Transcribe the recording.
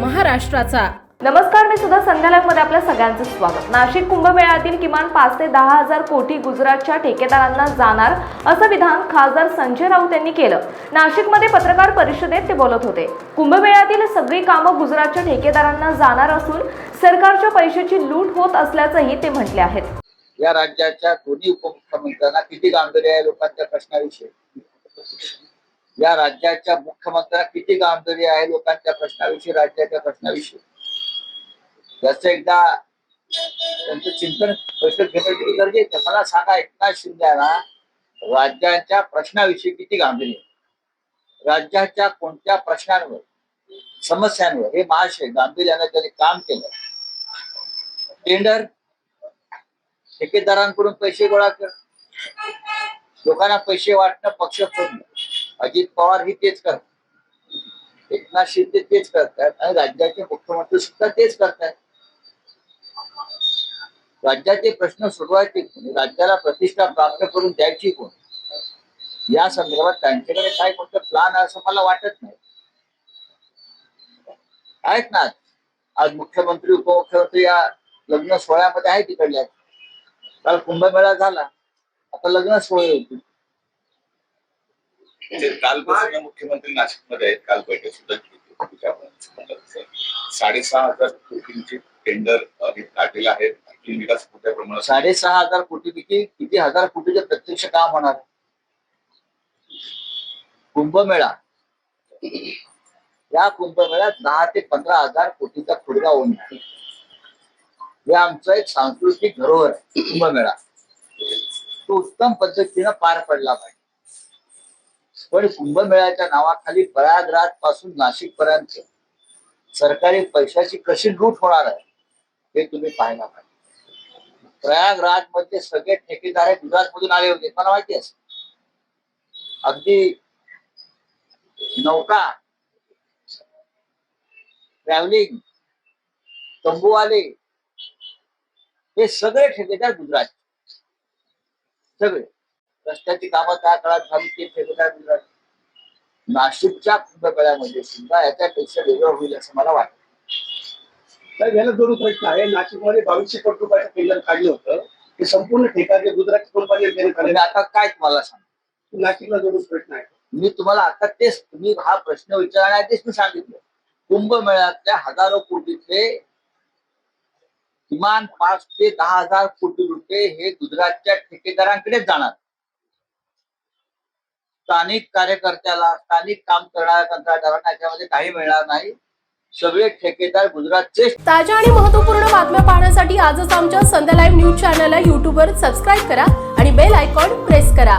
महाराष्ट्राचा. नमस्कार मी सुद्धा संध्यालयमध्ये आपल्या सगळ्यांचं स्वागत. नाशिक कुंभमेळ्यातील किमान पाच ते दहा हजार कोटी गुजरातच्या ठेकेदारांना जाणार असं विधान खासदार संजय राऊत यांनी केलं. नाशिकमध्ये पत्रकार परिषदेत ते बोलत होते. कुंभमेळ्यातील सगळी कामं गुजरातच्या ठेकेदारांना जाणार असून सरकारच्या पैशाची लूट होत असल्याचंही ते म्हटले आहेत. या राज्याच्या दोन्ही उपमुख्यमंत्र्यांना किती गांभीर्य आहे लोकांच्या प्रश्नाविषयी? या राज्याच्या मुख्यमंत्र्यांना किती गांभीर्य आहे लोकांच्या प्रश्नाविषयी राज्याच्या प्रश्नाविषयी? जसं एकदा त्यांचं चिंतन बैठक घेण्याची गरजेचं मला सांगा एकनाथ शिंदेला राज्याच्या प्रश्नाविषयी किती गांभीर्य आहे? राज्याच्या कोणत्या प्रश्नांवर समस्यांवर हे महाशय गांभीर्यानं त्यांनी काम केलं. टेंडर ठेकेदारांकडून पैसे गोळा कर. लोकांना पैसे वाटणं पक्ष फोडणं अजित पवार हे तेच करतात. एकनाथ शिंदे तेच करतात आणि राज्याचे मुख्यमंत्री सुद्धा तेच करतात. राज्याचे प्रश्न सोडवायचे म्हणजे राज्याला प्रतिष्ठा प्राप्त करून द्यायची कोण? या संदर्भात त्यांच्याकडे काय कोणतं प्लान आहे असं मला वाटत नाही. आहेत ना? आज मुख्यमंत्री उपमुख्यमंत्री या लग्न सोहळ्यामध्ये आहे तिकडल्या काल कुंभमेळा झाला. आता लग्न सोहळे होतील. कालपासून मुख्यमंत्री नाशिकमध्ये आहेत काल बैठक सुद्धा घेतली साडेसहा हजार कोटींची टेंडर काढलेले आहेत विकास मोठ्या प्रमाणात साडेसहा हजार कोटीपैकी किती हजार कोटीचे प्रत्यक्ष काम होणार? कुंभमेळा. या कुंभमेळ्यात दहा ते पंधरा हजार कोटीचा खुडगा होणार हे आमचं एक सांस्कृतिक धरोहर आहे कुंभमेळा. तो उत्तम पद्धतीनं पार पडला पाहिजे. पण कुंभमेळ्याच्या नावाखाली प्रयागराजपासून नाशिक पर्यंत सरकारी पैशाची कशी लूट होणार आहे हे तुम्ही पाहायला पाहिजे. प्रयागराजमध्ये सगळे ठेकेदार हे गुजरात मधून आले होते मला माहिती आहे. अगदी नौका ट्रॅव्हलिंग तंबूवाले हे सगळे ठेकेदार गुजरात सगळे. रस्त्याची कामं त्या काळात झाली ते ठेकेदार गुजरात नाशिकच्या कुंभमेळ्यामध्ये सुद्धा याच्यापेक्षा वेगळं होईल असं मला वाटतं. याला दोन प्रश्न आहे? नाशिकमध्ये बावीसशे कोटी रुपयाचं टेंडर काढलं होतं. हे संपूर्ण ठेका जे गुजरातची कंपनी आले आता काय तुम्हाला सांग? नाशिकला जोडून प्रश्न आहे. मी तुम्हाला आता तेच तुम्ही हा प्रश्न विचारण्याआधीच मी सांगितलं. कुंभमेळ्यातल्या हजारो कोटीचे किमान पाच ते दहा हजार कोटी रुपये हे गुजरातच्या ठेकेदारांकडेच जाणार. स्थानिक कार्यकर्त्याला स्थानिक काम करणाऱ्या कंत्राटदारांना याच्यामध्ये काही मिळणार नाही. सगळे ठेकेदार गुजरातचे ताज्या आणि महत्त्वपूर्ण बातम्या पाहण्यासाठी आजच आमच्या संध्या लाईव्ह न्यूज चॅनलला युट्यूबवर सबस्क्राईब करा आणि बेल आयकॉन प्रेस करा.